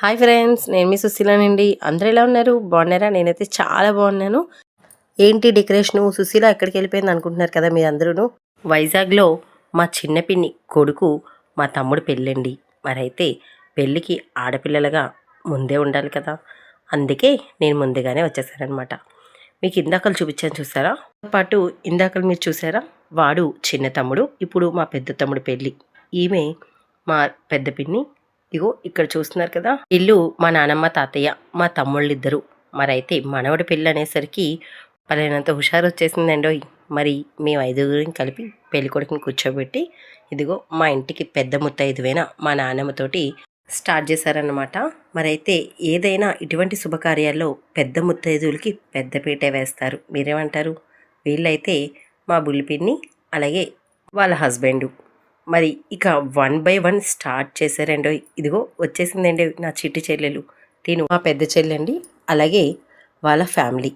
Hi friends నేను మీ సుశీలనండి. అందరూ ఎలా ఉన్నారు? బాగున్నారా? నేనైతే చాలా బాగున్నాను. ఏంటి డెకరేషను? సుశీల ఎక్కడికి వెళ్ళిపోయింది అనుకుంటున్నారు కదా మీరందరూ అందరూ వైజాగ్లో మా చిన్న పిన్ని కొడుకు మా తమ్ముడు పెళ్ళండి. మరైతే పెళ్ళికి ఆడపిల్లలుగా ముందే ఉండాలి కదా. అందుకే నేను ముందుగానే వచ్చేసానమాట మీకు ఇందాకలు చూపించాను చూసారా? పాటు ఇందాకలు మీరు చూసారా? వాడు చిన్న తమ్ముడు ఇప్పుడు మా పెద్ద తమ్ముడు పెళ్ళి. ఈమె మా పెద్ద పిన్ని ఇగో ఇక్కడ చూస్తున్నారు కదా ఇల్లు మా నానమ్మ తాతయ్య మా తమ్ముళ్ళిద్దరు. మరైతే మనవడి పెళ్ళి అనేసరికి పలానంత హుషారు వచ్చేసిందండి మరి మేము ఐదుగురిని కలిపి పెళ్ళి కొడుకుని కూర్చోబెట్టి ఇదిగో మా ఇంటికి పెద్ద ముత్తైదువైన మా నానమ్మతోటి స్టార్ట్ చేశారన్నమాట. మరైతే ఏదైనా ఇటువంటి శుభకార్యాల్లో పెద్ద ముత్తైదువులకి పెద్దపీట వేస్తారు. మీరేమంటారు? వీళ్ళైతే మా బుల్లిపిన్ని అలాగే వాళ్ళ హస్బెండు. మరి ఇక వన్ బై వన్ స్టార్ట్ చేశారండి. ఇదిగో వచ్చేసిందండి నా చిట్టి చెల్లెలు. తిను మా పెద్ద చెల్లెండి అలాగే వాళ్ళ ఫ్యామిలీ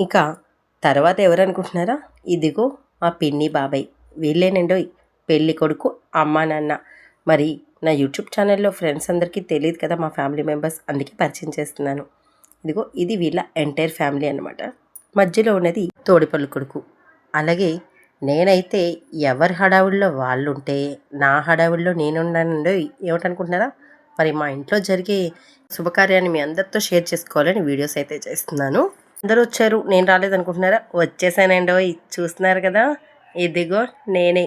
ఇక తర్వాత ఎవరనుకుంటున్నారా? ఇదిగో మా పిన్ని బాబాయ్. వీళ్ళేనండి పెళ్ళి కొడుకు అమ్మా నాన్న. మరి నా యూట్యూబ్ ఛానల్లో ఫ్రెండ్స్ అందరికీ తెలియదు కదా మా ఫ్యామిలీ మెంబర్స్ అందుకే పరిచయం చేస్తున్నాను. ఇదిగో ఇది వీళ్ళ ఎంటైర్ ఫ్యామిలీ అన్నమాట. మధ్యలో ఉన్నది తోడిపల్లి కొడుకు. అలాగే నేనైతే ఎవరి హడావుల్లో వాళ్ళు ఉంటే నా హడావుల్లో నేనున్నానండి ఏమిటనుకుంటున్నారా? మరి మా ఇంట్లో జరిగే శుభకార్యాన్ని మీ అందరితో షేర్ చేసుకోవాలని వీడియోస్ అయితే చేస్తున్నాను. అందరూ వచ్చారు నేను రాలేదనుకుంటున్నారా? వచ్చేసానండి ఓయ్ చూస్తున్నారు కదా? ఇదిగో నేనే.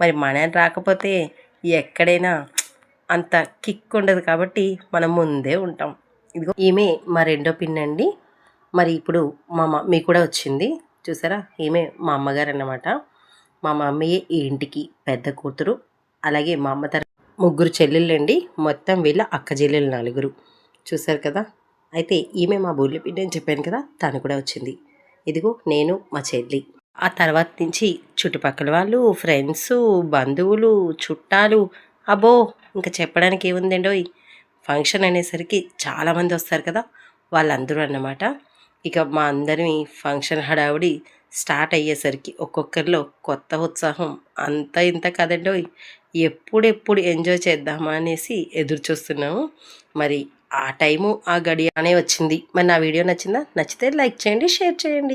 మరి మన రాకపోతే ఎక్కడైనా అంత కిక్ ఉండదు కాబట్టి మనం ముందే ఉంటాం. ఇదిగో ఈమె మా రెండో పిన్ అండి మరి ఇప్పుడు మా మమ్మీ కూడా వచ్చింది. చూసారా? ఈమె మా అమ్మగారు అన్నమాట మా మమ్మీ ఈ ఇంటికి పెద్ద కూతురు. అలాగే మా అమ్మ తర ముగ్గురు చెల్లెళ్ళండి. మొత్తం వీళ్ళ అక్క చెల్లెళ్ళు నలుగురు. చూసారు కదా? అయితే ఈమె మా బుల్లి పిన్ని అని చెప్పాను కదా? తను కూడా వచ్చింది. ఇదిగో నేను మా చెల్లి. ఆ తర్వాత నుంచి చుట్టుపక్కల వాళ్ళు ఫ్రెండ్స్ బంధువులు చుట్టాలు అబ్బో! ఇంకా చెప్పడానికి ఏముందండోయ్? ఫంక్షన్ అనేసరికి చాలామంది వస్తారు కదా? వాళ్ళందరూ అన్నమాట. ఇక మా అందరి ఫంక్షన్ హడావుడి స్టార్ట్ అయ్యేసరికి ఒక్కొక్కరిలో కొత్త ఉత్సాహం అంత ఇంత కదండోయ్ ఎప్పుడెప్పుడు ఎంజాయ్ చేద్దామా అనేసి ఎదురు చూస్తున్నాము మరి ఆ టైము ఆ గడియానే వచ్చింది. మరి నా వీడియో నచ్చిందా? నచ్చితే లైక్ చేయండి షేర్ చేయండి.